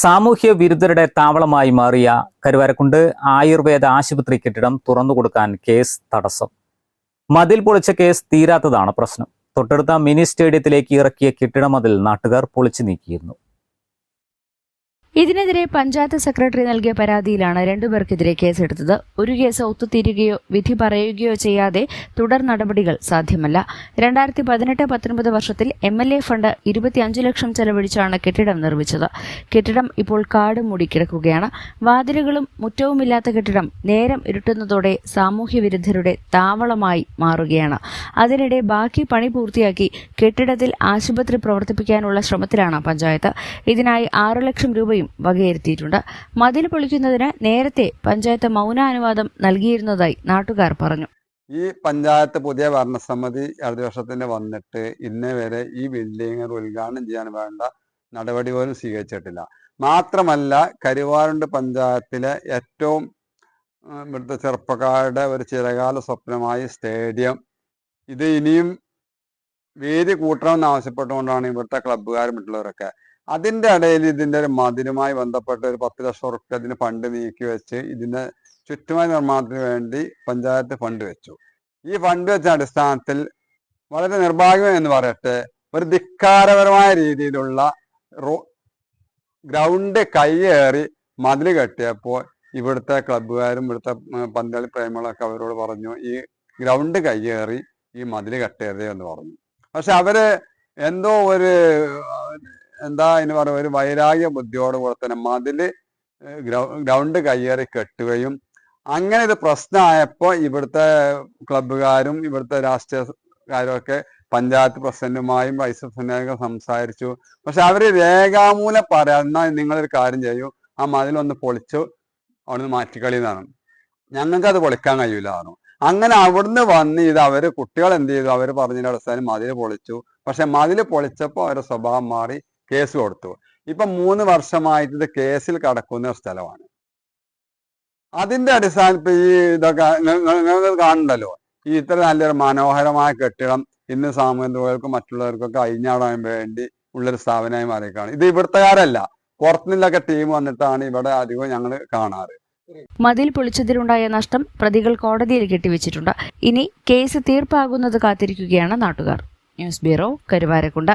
സാമൂഹ്യ വിരുദ്ധരുടെ താവളമായി മാറിയ കരുവാരക്കുണ്ട് ആയുർവേദ ആശുപത്രി കെട്ടിടം തുറന്നുകൊടുക്കാൻ കേസ് തടസ്സം. മതിൽ പൊളിച്ച കേസ് തീരാത്തതാണ് പ്രശ്നം. തൊട്ടടുത്ത മിനി സ്റ്റേഡിയത്തിലേക്ക് ഇറക്കിയ കെട്ടിട മതിൽ നാട്ടുകാർ പൊളിച്ചു നീക്കിയിരുന്നു. ഇതിനെതിരെ പഞ്ചായത്ത് സെക്രട്ടറി നൽകിയ പരാതിയിലാണ് രണ്ടുപേർക്കെതിരെ കേസെടുത്തത്. ഒരു കേസ് ഒത്തുതീരുകയോ വിധി പറയുകയോ ചെയ്യാതെ തുടർ നടപടികൾ സാധ്യമല്ല. രണ്ടായിരത്തി പതിനെട്ട് പത്തൊൻപത് വർഷത്തിൽ എം എൽ എ ഫണ്ട് ഇരുപത്തിയഞ്ച് ലക്ഷം ചെലവഴിച്ചാണ് കെട്ടിടം നിർമ്മിച്ചത്. കെട്ടിടം ഇപ്പോൾ കാട് മൂടിക്കിടക്കുകയാണ് വാതിലുകളും മുറ്റവുമില്ലാത്ത കെട്ടിടം നേരം ഇരുട്ടുന്നതോടെ സാമൂഹ്യ വിരുദ്ധരുടെ താവളമായി മാറുകയാണ്. അതിനിടെ ബാക്കി പണി പൂർത്തിയാക്കി കെട്ടിടത്തിൽ ആശുപത്രി പ്രവർത്തിപ്പിക്കാനുള്ള ശ്രമത്തിലാണ് പഞ്ചായത്ത്. ഇതിനായി ആറ് ലക്ഷം രൂപയും വകയിരുത്തിയിട്ടുണ്ട്. മതിൽ പൊളിക്കുന്നതിന് നേരത്തെ പഞ്ചായത്ത് മൗനാനുവാദം നൽകിയിരുന്നതായി നാട്ടുകാർ പറഞ്ഞു. ഈ പഞ്ചായത്ത് പുതിയ ഭരണസമിതി അടുത്ത വർഷത്തിന് വന്നിട്ട് ഇന്നേ വരെ ഈ ബിൽഡിംഗ് ഉദ്ഘാടനം ചെയ്യാൻ വേണ്ട നടപടി പോലും സ്വീകരിച്ചിട്ടില്ല. മാത്രമല്ല കരുവാരുണ്ട് പഞ്ചായത്തിലെ ഏറ്റവും ഇവിടുത്തെ ചെറുപ്പക്കാരുടെ ഒരു ചിരകാല സ്വപ്നമായ സ്റ്റേഡിയം. ഇത് ഇനിയും വേദി കൂട്ടണമെന്ന് ആവശ്യപ്പെട്ടുകൊണ്ടാണ് ഇവിടുത്തെ ക്ലബ്ബുകാരും മറ്റുള്ളവരൊക്കെ അതിന്റെ ഇടയിൽ ഇതിന്റെ ഒരു മതിലുമായി ബന്ധപ്പെട്ട ഒരു പത്ത് ലക്ഷം ഉറുപ്പ്യ ഇതിന് ഫണ്ട് നീക്കി വെച്ച് ഇതിന്റെ ചുറ്റുമായി നിർമ്മാണത്തിന് വേണ്ടി പഞ്ചായത്ത് ഫണ്ട് വെച്ചു. ഈ ഫണ്ട് വെച്ച അടിസ്ഥാനത്തിൽ വളരെ നിർഭാഗ്യം എന്ന് പറയട്ടെ ഒരു ധിക്കാരപരമായ രീതിയിലുള്ള റോ ഗ്രൗണ്ട് കയ്യേറി മതിൽ കെട്ടിയപ്പോൾ ഇവിടുത്തെ ക്ലബ്ബുകാരും ഇവിടുത്തെ പന്താളി പ്രേമികളൊക്കെ അവരോട് പറഞ്ഞു ഈ ഗ്രൗണ്ട് കൈയേറി ഈ മതിൽ കെട്ടരുത് എന്ന് പറഞ്ഞു. പക്ഷെ അവർ എന്തോ ഒരു എന്താ അതിന് പറയുക ഒരു വൈരാഗ്യ ബുദ്ധിയോട് കൂടെ തന്നെ മതിൽ ഗ്രൗണ്ട് കയ്യേറി കെട്ടുകയും അങ്ങനെ ഇത് പ്രശ്നമായപ്പോൾ ഇവിടുത്തെ ക്ലബ്ബുകാരും ഇവിടുത്തെ രാഷ്ട്രീയക്കാരും ഒക്കെ പഞ്ചായത്ത് പ്രസിഡന്റുമായും വൈസ് പ്രസിഡന്റുമായും സംസാരിച്ചു. പക്ഷെ അവർ രേഖാമൂലം പറയാം എന്നാൽ നിങ്ങളൊരു കാര്യം ചെയ്യൂ ആ മതിലൊന്ന് പൊളിച്ചു അവിടുന്ന് മാറ്റിക്കളി എന്നാണ് ഞങ്ങൾക്ക് അത് പൊളിക്കാൻ കഴിയൂല അങ്ങനെ അവിടുന്ന് വന്ന് ഇത് അവർ കുട്ടികൾ എന്ത് ചെയ്തു? അവർ പറഞ്ഞതിന്റെ അടിസ്ഥാനം മതിൽ പൊളിച്ചു. പക്ഷെ മതിൽ പൊളിച്ചപ്പോൾ അവരുടെ സ്വഭാവം മാറി. കേസ് കൊടുത്തു. ഇപ്പൊ മൂന്ന് വർഷമായിട്ട് ഇത് കേസിൽ കടക്കുന്ന ഒരു സ്ഥലമാണ്. അതിന്റെ അടിസ്ഥാനത്തിൽ ഈ ഇതൊക്കെ കാണണ്ടല്ലോ ഈ ഇത്ര നല്ലൊരു മനോഹരമായ കെട്ടിടം ഇന്ന് സാമൂഹികർക്കും മറ്റുള്ളവർക്കൊക്കെ അഴിഞ്ഞാടാൻ വേണ്ടി ഉള്ളൊരു സ്ഥാപനമായി മാറിയേക്കാണ് ഇത് ഇവിടുത്തുകാരല്ല പുറത്തുനിന്നൊക്കെ ടീം വന്നിട്ടാണ് ഇവിടെ അധികം ഞങ്ങൾ കാണാറ്. മതിൽ പൊളിച്ചതിലുണ്ടായ നഷ്ടം പ്രതികൾ കോടതിയിൽ കെട്ടിവെച്ചിട്ടുണ്ട്. ഇനി കേസ് തീർപ്പാകുന്നത് കാത്തിരിക്കുകയാണ് നാട്ടുകാർ. News bureau Karuvarakundu.